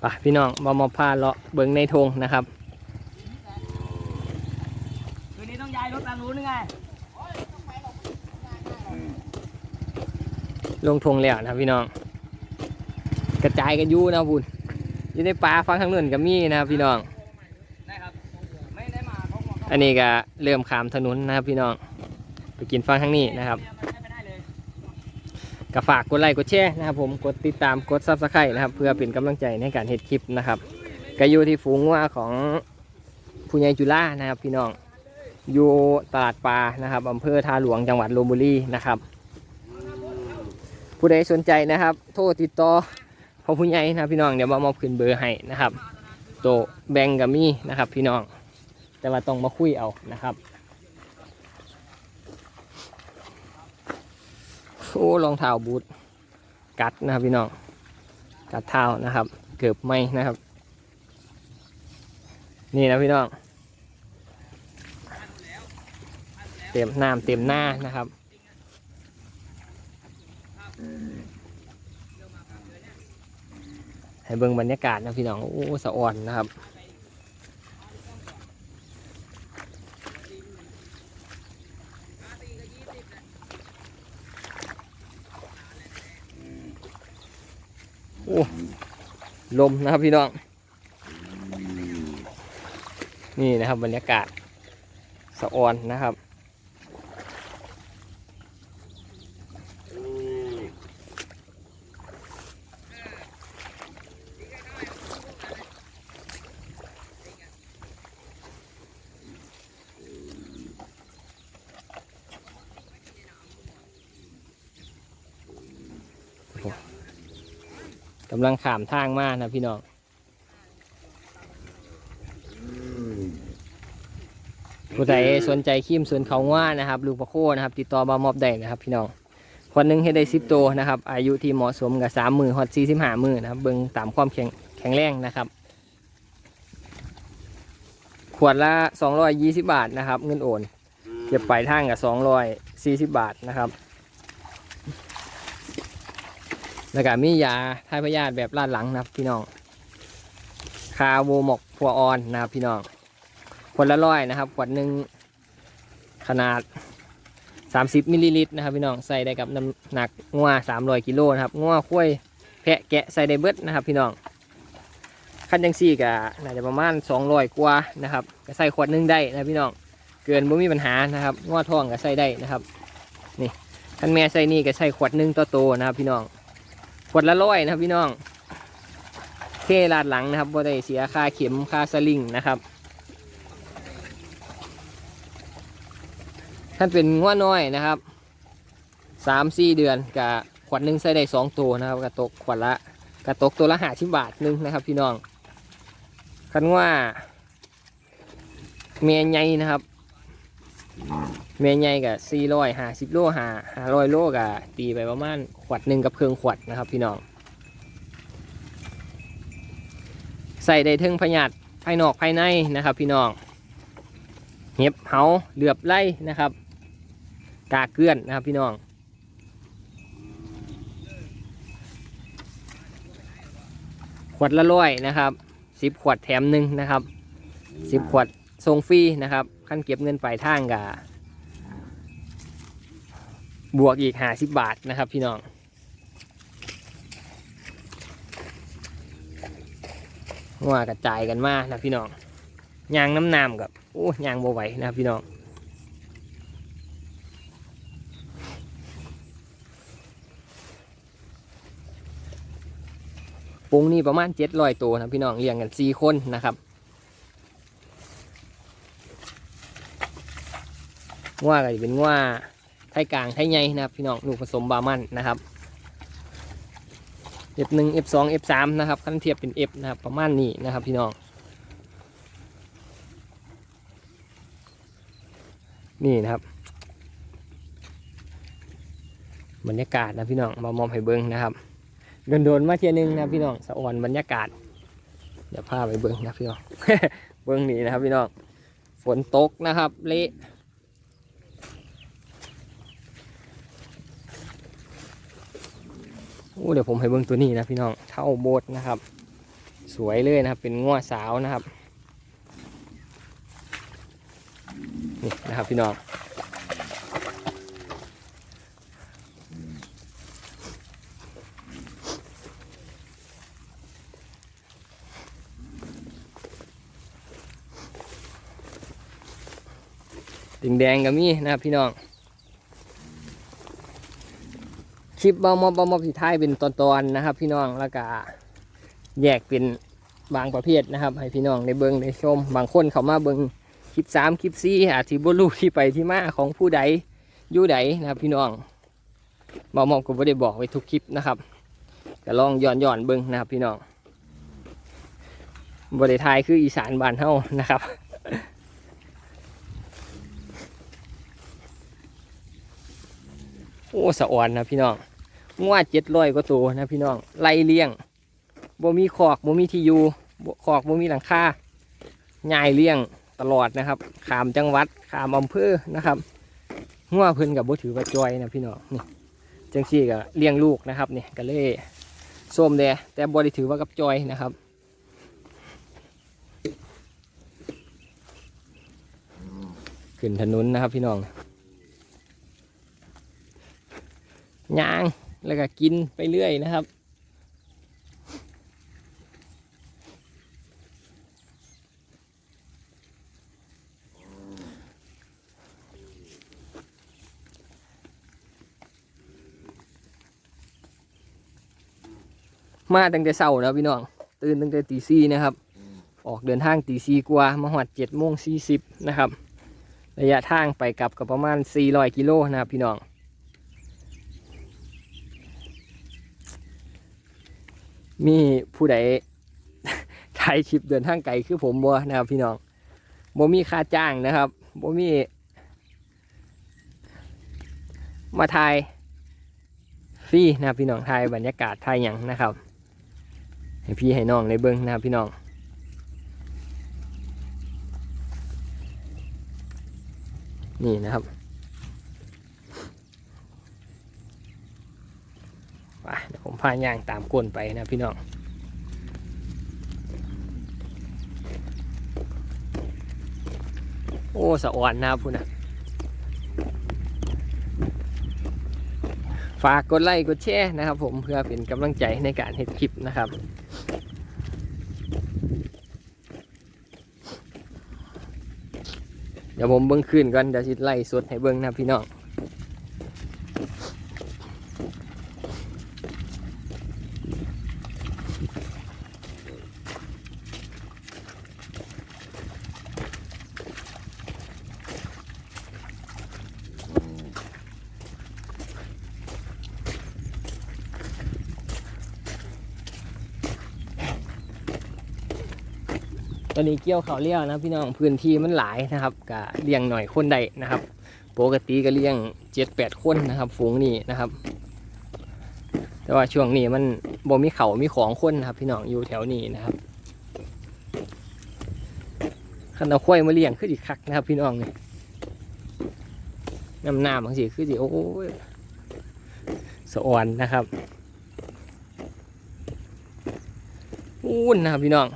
ไปพี่น้องมามาพาเลาะเบิงในธงนะครับคืนนี้ต้องย้ายรถตามรู้นึงไงลงธงแล้วนะครับพี่น้อง กระจายกันอยู่นะครับบุญอยู่ในป่าฟังทางนู้นก็มีนะครับพี่น้องได้ครับไม่ได้มาเพราะหัวอันนี้ก็เริ่มขามถนนนะครับพี่น้องไปกินฟังทางนี้นะครับ มันไม่ได้เลย ก็ฝากกดไลค์กดแชร์นะครับผมกดติดตามกดซับสไครต์นะครับ เพื่อเป็นกำลังใจในการเฮ็ดคลิปนะครับก็อยู่ที่ฝูงว่าของผู้ใหญ่จุฬานะครับ พี่น้องอยู่ตลาดปลานะครับอำเภอท่าหลวงจังหวัดลบบุรีนะครับ ผู้ใดสนใจนะครับ โทรติดต่อพอผู้ใหญ่นะพี่น้องเดี๋ยวมามอบขึ้นเบอร์ให้นะครับ โตแบงกับมี่นะครับ พี่น้องแต่ว่าต้องมาคุยเอานะครับ โอ้รองเท้าบูทกัดนะครับพี่น้องกัดเท้านะครับ เกือบไหมนะครับ นี่นะพี่น้อง เต็มน้ำเต็มหน้านะครับให้เบิ่งบรรยากาศนะพี่น้องโอ้สะอ่อนนะครับ อ้ลมนะครับพี่น้อง นี่นะครับบรรยากาศสะออนนะครับ กำลังขามทางมานะพี่น้องผู้ใดสนใจครีมสวนเขาว่านะครับลูกปลาโคนะครับ ติดต่อมามอบได้นะครับ พี่น้องคนหนึงให้ได้สิบตัวนะครับ อายุที่เหมาะสมกับสามมือฮอตสี่สิบห้ามือนะครับ เบิ่งตามความแข็งแข็งแรงนะครับ ขวดละสองร้อยยี่สิบาทนะครับ เงินโอนเก็บปลายทางกับสองร้อยสี่สิบบาทนะครับ แล้วก็มียาทายพยาธิแบบลาดหลังนะครับพี่น้องคาโวหมกพัวออนนะครับพี่น้องขวดละร้อยนะครับขวดหนึ่งขนาด 30มิลลิลิตรนะครับพี่น้องใส่ได้กับน้ำหนักงัว300กิโลนะครับงัวคุ้ยแพะแกะใส่ได้เบิดนะครับ พี่น้องขั้นจังซี่ก็น่าจะประมาณ200กว่านะครับก็ใส่ขวดหนึงได้นะพี่น้องเกินบ่มีปัญหานะครับงัวท้องก็ใส่ได้นะครับนี่คันแม่ใส่นี่ก็ใส่ขวดหนึงต่อโตนะครับ พี่น้อง ขวดละร้อยนะครับพี่น้องเทลาดหลังนะครับบ่ได้เสียค่าเข็มค่าสลิงนะครับท่านเป็นง้วน้อยนะครับสามสี่เดือนกับขวดหนึ่งใส่ได้สองตัวนะครับกระตกขวดละกระตกตัวละห้าสิบบาทหนึงนะครับ พี่น้องคันว่าเมียใหญ่นะครับ เมียใหญ่กับสี่ร้อยห้าสิบโลหาห้าร้อยโลกับตีไปประมาณขวดหนึ่งกับเครื่องขวดนะครับ พี่น้องใส่ได้เทิงพยาธิภายนอกภายในนะครับ พี่น้องเห็บเหาเหลือบไล่นะครับกาเกลื่อนนะครับพี่น้องขวดละร้อยนะครับสิบขวดแถมหนึ่งนะครับสิบขวด ส่งฟรีนะครับขั้นเก็บเงินปลายทางกาบบวกอีกห้าสิบบาทนะครับพี่น้องว่ากระจายกันมานะพี่น้องยางน้ำน้ำกับโอ้ยางโบไหวนะครับพี่น้องปุงนี่ประมาณเจ็ดร้อยตัวนะพี่น้องเลี้ยงกันสี่คนนะครับ ว่าก็จะเป็นว่าไทยกลางไทยใหญ่นะครับพี่น้องลูกผสมบามันนะครับ F1 F2 F3 นะครับขั้นเทียบเป็น F นะครับประมาณนี้นะครับพี่น้องนี่นะครับบรรยากาศนะพี่น้องมามอมให้เบิ้งนะครับโดนโดนๆมาเทียหนึงนะพี่น้องสะอ่อนบรรยากาศ เดี๋ยวพาไปเบิ้งนะพี่น้องเบิ้งนี่นะครับพี่น้องฝนตกนะครับ เละ โอ้ เดี๋ยวผมให้เบิ่งตัวนี้นะพี่น้องเท่าโบสนะครับ สวยเลยนะครับ เป็นงัวสาวนะครับนี่นะครับพี่น้องแดงแดงๆก็มีนะครับพี่น้อง คลิปบอมบอมบสีท้ายเป็นตอนๆนะครับ พี่น้องแล้วก็แยกเป็นบางประเภทนะครับ ให้พี่น้องได้เบิ้งได้ชม บางคนเขามาเบิ้งคลิปสามคลิปสี่อาจจะบ่รู้ที่ไปที่มาของผู้ใดอยู่ใดนะครับ พี่น้องบอมก็บ่ได้บอกไว้ทุกคลิปนะครับก็ลองย้อนย้อนเบิ้งนะครับ พี่น้องบริทายคืออีสานบ้านเฮานะครับโอ้สะอ่อนนะพี่น้อง งัวเจ็ดร้อยกว่าตัวนะพี่น้องไล่เลี้ยงบ่มีคอกบ่มีที่อยู่บ่คอกบ่มีหลังคาง่ายเลี้ยงตลอดนะครับขามจังหวัดขามอำเภอนะครับงัวเพิ่นกับบ่ถือว่าจอยนะพี่น้องนี่จังซี่ก็เลี้ยงลูกนะครับนี่ก็เลยส้มแดแต่บ่ได้ถือว่ากับจอยนะครับขึ้นถนนนะครับพี่น้องย่าง แล้วก็กินไปเรื่อยนะครับ มาตั้งแต่เช้าแล้วพี่น้อง ตื่นตั้งแต่ตีสี่นะครับ ออกเดินทางตีสี่กว่า มาหอดเจ็ดโมงสี่สิบนะครับ ระยะทางไปกลับกับประมาณสี่ร้อยกิโลนะครับพี่น้อง มี ผู้ใดถ่ายคลิปเดินทางไกลคือผมบ่นะครับ พี่น้องบ่มีค่าจ้างนะครับบ่มี มาถ่ายฟรีนะครับพี่น้องถ่ายบรรยากาศถ่ายหยังนะครับให้พี่ให้น้องในเบิ้องนะครับพี่น้องนี่นะครับไปเดี๋ยวผมพาย่างตามก้นไปนะพี่น้อง โอ้สะอ่อนนะพูนะฝากกดไลค์กดแชร์นะครับ ผมเพื่อเป็นกำลังใจในการเฮ็ดคลิปนะครับเดี๋ยวผมเบิ้งขึ้นก่อนเดี๋ยวสิไล่สดให้เบิ้งนะพี่น้อง อนนี้เกี่ยวเขาเลี้ยวนะพี่น้องพื้นที่มันหลายนะครับกะเลี้ยงหน่อยคนใดนะครับปกติก็เลี้ยงเจ็ดแปดคนนะครับ ฝูงนี้นะครับ แต่ว่าช่วงนี้มันบ่มีเขามีของคนนะครับ พี่น้องอยู่แถวนี้นะครับขันเอาควายมาเลี้ยงขึ้นอีกคักนะครับ พี่น้องนี่น้ำหน้าบางสิคือสิโอ้ยสะอ่อนนะครับอู้นนะครับพี่น้อง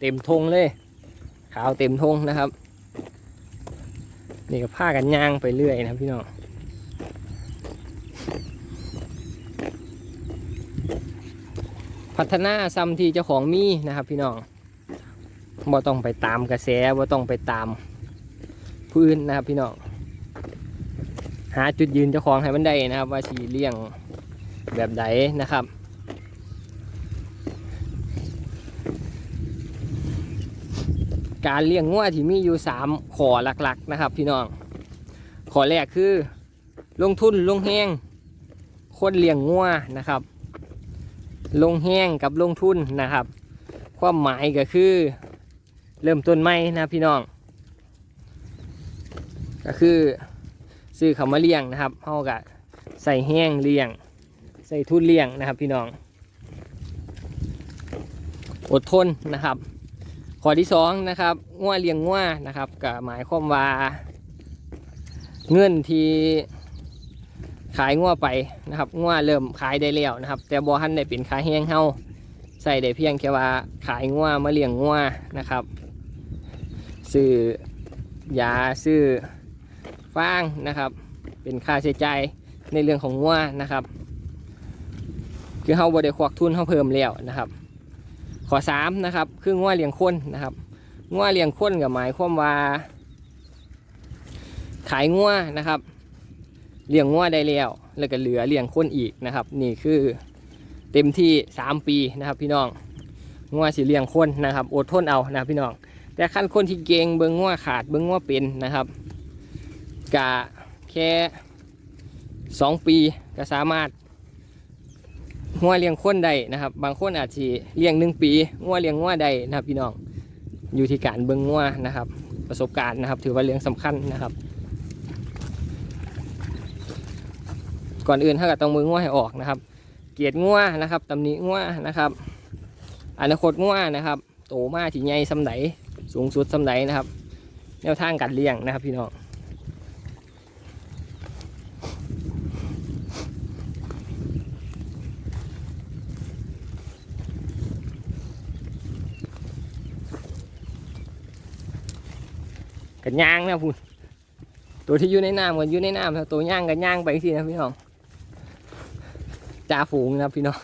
เต็มธงเลย ขาวเต็มธงนะครับ นี่ก็ผ้ากันย่างไปเรื่อยนะพี่น้องพัฒนาซ้ำที่เจ้าของมีนะครับ พี่น้องบ่ต้องไปตามกระแสบ่ต้องไปตามพื้นนะครับพี่น้องหาจุดยืนเจ้าของให้มันได้นะครับ ว่าสีเลี้ยงแบบใดนะครับ การเลี้ยงงัวที่มีอยู่สามขอหลักๆนะครับ พี่น้องขอแรกคือ ลงทุนลงแห้งคนเลี้ยงงัวนะครับ ลงแห้งกับลงทุนนะครับ ความหมายก็คือ เริ่มต้นใหม่นะพี่น้อง ก็คือซื้อเขามาเลี้ยงนะครับเฮากะใส่แห้งเลี้ยง ใส่ทุนเลี้ยงนะครับ พี่น้อง อดทนนะครับ ข้อที่สองนะครับง่วเลี้ยงง่วนะครับก็หมายความว่า เงินที่ขายง่วไปนะครับง่วเริ่มขายได้แล้วนะครับ แต่บ่ทันได้เป็นขายแห้งเฮาใส่ได้เพียงแค่ว่าขายงัวมาเลี้ยงงัวนะครับซื้อยาซื้อฟางนะครับ เป็นค่าใช้จ่ายในเรื่องของงัวนะครับ คือเขาบริควักทุนเขาเพิ่มแล้วนะครับ ข้อสามนะครับ คืองัวเลี้ยงคนนะครับงัวเลี้ยงคนกับหมายความว่า ขายงัวนะครับเลี้ยงงัวได้แล้ว แล้วก็เหลือเลี้ยงคนอีกนะครับ นี่คือเต็มที่ 3 ปีนะครับ พี่น้องงัวสิเลี้ยงคนนะครับอดทนเอานะพี่น้องแต่ขั้นคนที่เก่งเบิ้งงัวขาดเบิ้งงัวเป็นนะครับกะแค่ 2 ปีก็สามารถ งัวเลี้ยงคนได้นะครับ บางคนอาจจะเลี้ยงหนึ่งปีงัวเลี้ยงงัวได้นะครับ พี่น้องอยู่ที่การเบิ้งงัวนะครับ ประสบการณ์นะครับ ถือว่าเรื่องสำคัญนะครับ ก่อนอื่นถ้าเกิดต้องมือง่วให้ออกนะครับ เกียรติง่วนะครับตำหนิง่วนะครับ อนาคตง่วนะครับ โตมาที่ใหญ่สำไหนสูงสุดสำไหนนะครับ แนวทางการเลี้ยงนะครับ พี่น้อง กันย่างนะพูดตัวที่อยู่ในน้ำกันอยู่ในน้ำนะตัวย่างกันย่างไปสินะพี่น้องจ่าฝูงนะพี่น้อง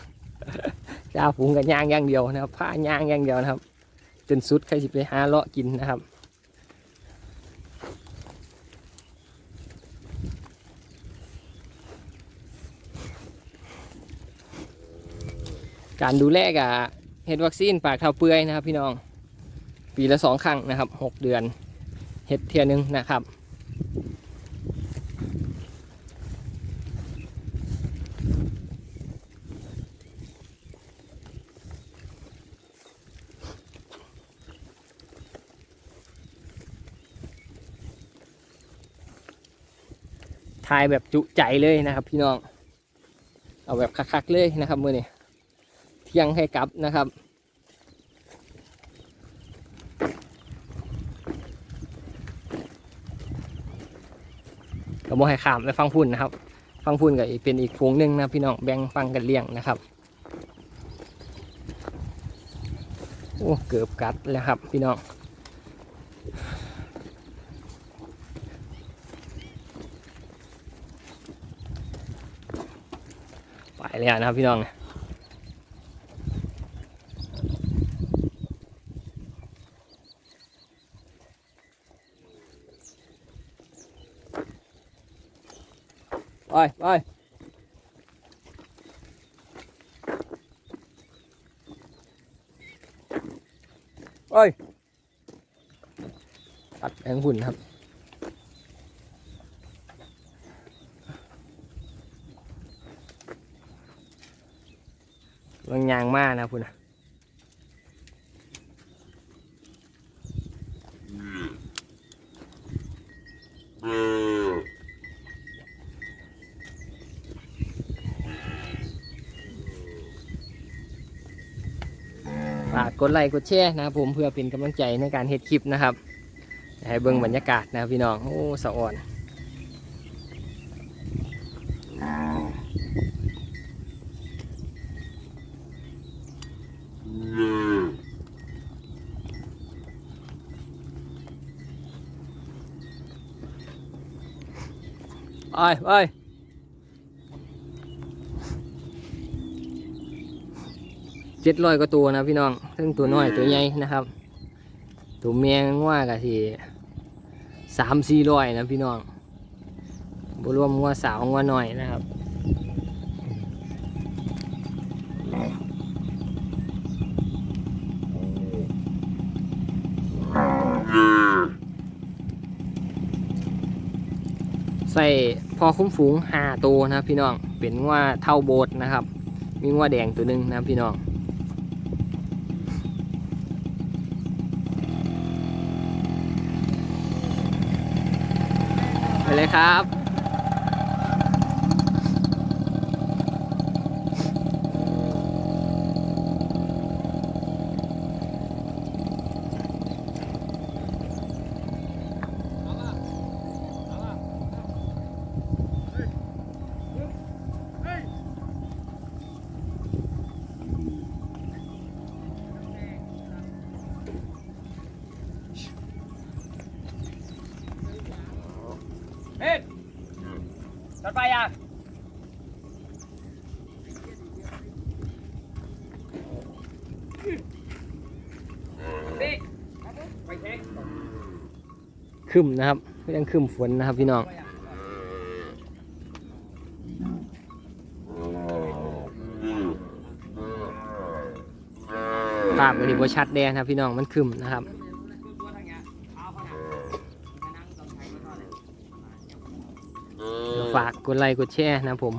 จ่าฝูงกันย่างอย่างเดียวนะครับผ้าย่างอย่างเดียวนะครับ จนสุดใครสิไปหาเลาะกินนะครับการดูแลกับเห็ดวัคซีนปากเท้าเปื่อยนะครับพี่น้อง ปีละสองครั้งนะครับหกเดือน เห็ดเทียหนึงนะครับทายแบบจุใจเลยนะครับ พี่น้อง เอาแบบคักๆเลยนะครับมือนี้เที่ยงให้กลับนะครับ บ่ให้ขามไปฟังพุ่นนะครับ ฟังพุ่นก็เป็นอีกฝูงหนึ่งนะพี่น้องแบ่งฟังกันเลี้ยงนะครับโอ้เกือบกัดแล้วครับพี่น้องไปแล้วนะครับพี่น้อง ไปไปไปตัดแองหุ่นครับบางยางมากนะคุณนะ ดไลค์กดแชร์นะครับผมเพื่อเป็นกำลังใจในการเฮ็ดคลิปนะครับให้เบิ่งบรรยากาศนะครับพี่น้องโอ้สะอ่อนไปไป จ็ดร้อยกว่าตัวนะพี่น้องซึ่งตัวน้อยตัวใหญ่นะครับ ตัวเมียง่ว่ากับที่สามสี่ร้อยนะพี่น้องบรวมง่ว่าสาวง่ว่าน้อยนะครับใส่พอคุ้มฝูงห้าตัวนะครับพี่น้องเป็นว่าเท่าโบสนะครับ มีว่าแดงตัวหนึ่งนะครับพี่น้อง เลยครับ ไปอะนี่ไปเช็คคึมนะครับยังคึมฝนนะครับพี่น้องภาพก็ถือว่าชัดแดงนะครับพี่น้องมันคึมนะครับ ฝากกดไลค์กดแชร์นะครับผม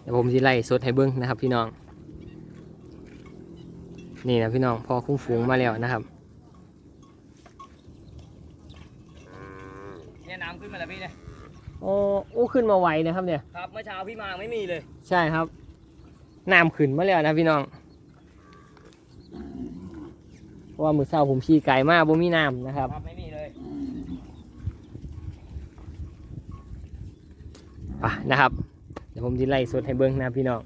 เดี๋ยวผมจะไล่สดให้เบิ้งนะครับ พี่น้อง นี่นะพี่น้องพอคุ้มฟูงมาแล้วนะครับเนี่ยน้ำขึ้นมาแล้วพี่เนี่ยโอ้โอ้ขึ้นมาไวนะครับเนี่ยครับเมื่อเช้าพี่มาไม่มีเลย ใช่ครับน้ำขึ้นมาแล้วนะพี่น้องเพราะว่ามือเช้าผมขี่ไก่มากบ่มีน้ำนะครับ ครับไปนะครับ เดี๋ยวผมจะไล่สดให้เบิ้งนะพี่น้อง